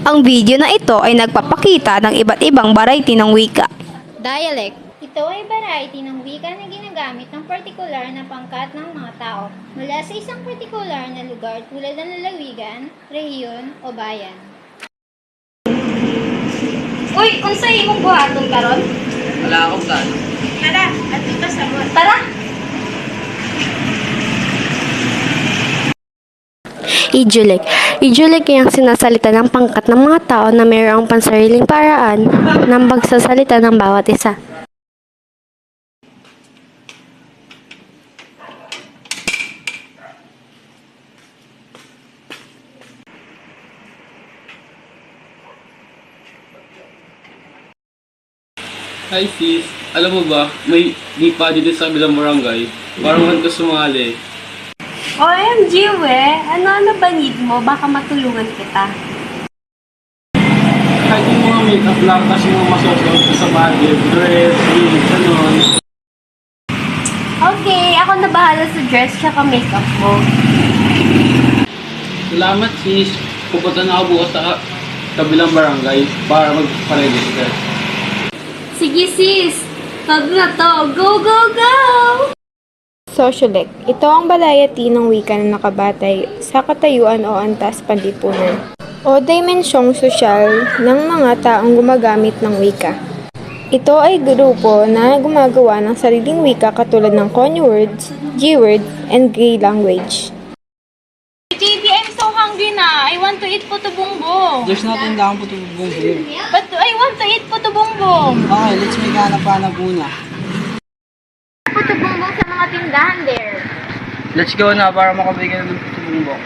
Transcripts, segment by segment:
Ang video na ito ay nagpapakita ng iba't ibang variety ng wika. Dialect. Ito ay variety ng wika na ginagamit ng partikular na pangkat ng mga tao mula sa isang partikular na lugar tulad ng lalawigan, rehiyon o bayan. Uy, kung sa imong buhaton karon? Wala akong plano. Tara, at ito sa Tara! Ijulik. Ijulik ay ang sinasalita ng pangkat ng mga tao na mayroong pansariling paraan ng pagsasalita ng bawat isa. Hi sis, alam mo ba, may lipa dito sa kabilang barangay. Parang ka sumali. OMG, we! Ano-ano ba need mo? Baka matulungan kita. Kahit yung mga make-up lang kasi mga masosot sa budget, dress, wig, ganon. Okay, ako na bahala sa dress tsaka makeup mo. Salamat sis. Pupunta na ako bukas sa kabilang barangay para magpa-register. Sige sis! Tag na to! Go, go, go! Sociolect. Ito ang balayati ng wika na nakabatay sa katayuan o antas panlipunan o dimensyong sosyal ng mga taong gumagamit ng wika. Ito ay grupo na gumagawa ng sariling wika katulad ng Conyo words, G-words, and gay language. JB, I'm so hungry na. I want to eat puto bongbong. There's nothing down bumbong here. But I want to eat puto bongbong. Okay, let's make hanap-hanap muna. Puto bumbong sa mga tindahan there. Let's go na para makabigyan ng bumbong.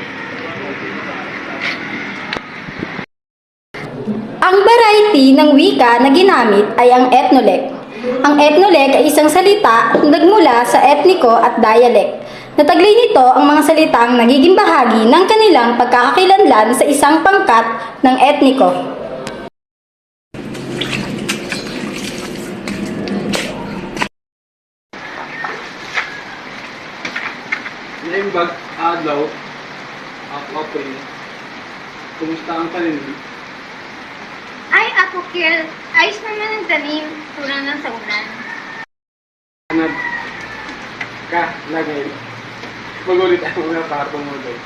Ang variety ng wika na ginamit ay ang etnolek. Ang etnolek ay isang salita nagmula sa etniko at dialect. Nataglay nito ang mga salitang nagiging bahagi ng kanilang pagkakakilanlan sa isang pangkat ng etniko. Bag, adlaw, ang April. Kumusta ang tanim? Ay, ako, Kiel. Ayos naman ang tanim, tulad ng sa ulan. Nag, ka, lagay. Magulit ako na para tumulog.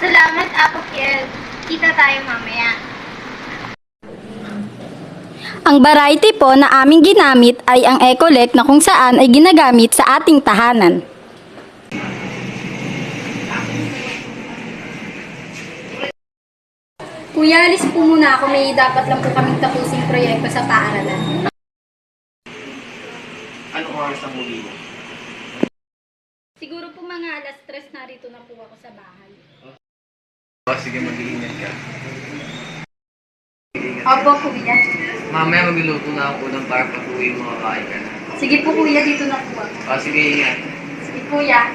Salamat, ako, Kiel. Kita tayo mamaya. Ang variety po na aming ginamit ay ang ecolek na kung saan ay ginagamit sa ating tahanan. Kuya, alis po muna ako. May dapat lang po kaming tapusing proyekto sa paaralan. Anong oras ang movie mo? Siguro po mga alas tres narito na po ako sa bahay. Oh, sige, mag-iingat ka. Opo, kuya. Mamaya magluluto na ako ng para pag uwi mo kakain ka na. Sige po, kuya. Dito na po ako. Oh, sige, ingat. Sige, kuya.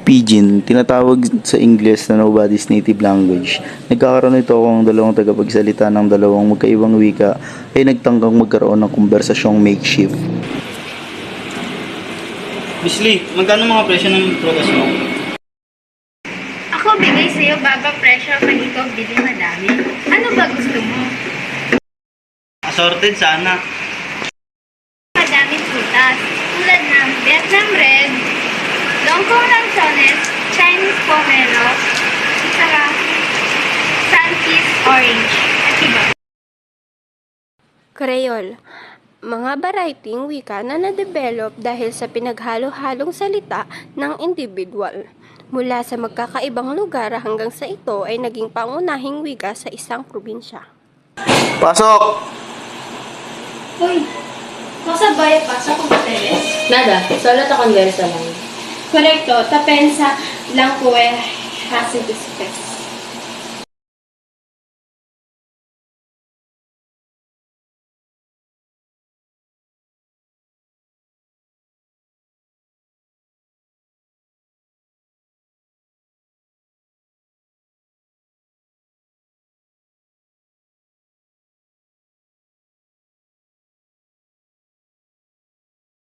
Pidgin, tinatawag sa Ingles na nobody's native language. Nagkakaroon ito kung dalawang tagapagsalita ng dalawang magkaibang wika ay nagtanggang magkaroon ng konversasyong makeshift. Miss Lee, magkano mga presyo ng prutas mo? Ako bigay sa'yo baba presyo pag ikaw bili madami. Ano ba gusto mo? Assorted sana. Madaming prutas. Tulad ng Vietnam Red, Longkong Lanzones, Chinese Pomelo, at saka Sunkist Orange. At iba. Creole. Mga varietying wika na na-develop dahil sa pinaghalo-halong salita ng individual. Mula sa magkakaibang lugar hanggang sa ito ay naging pangunahing wika sa isang probinsya. Pasok! Uy, kasabay pa sa kumpeles? Nada, solo ta conversa lang. Correcto, tapensa lang po eh, hace después.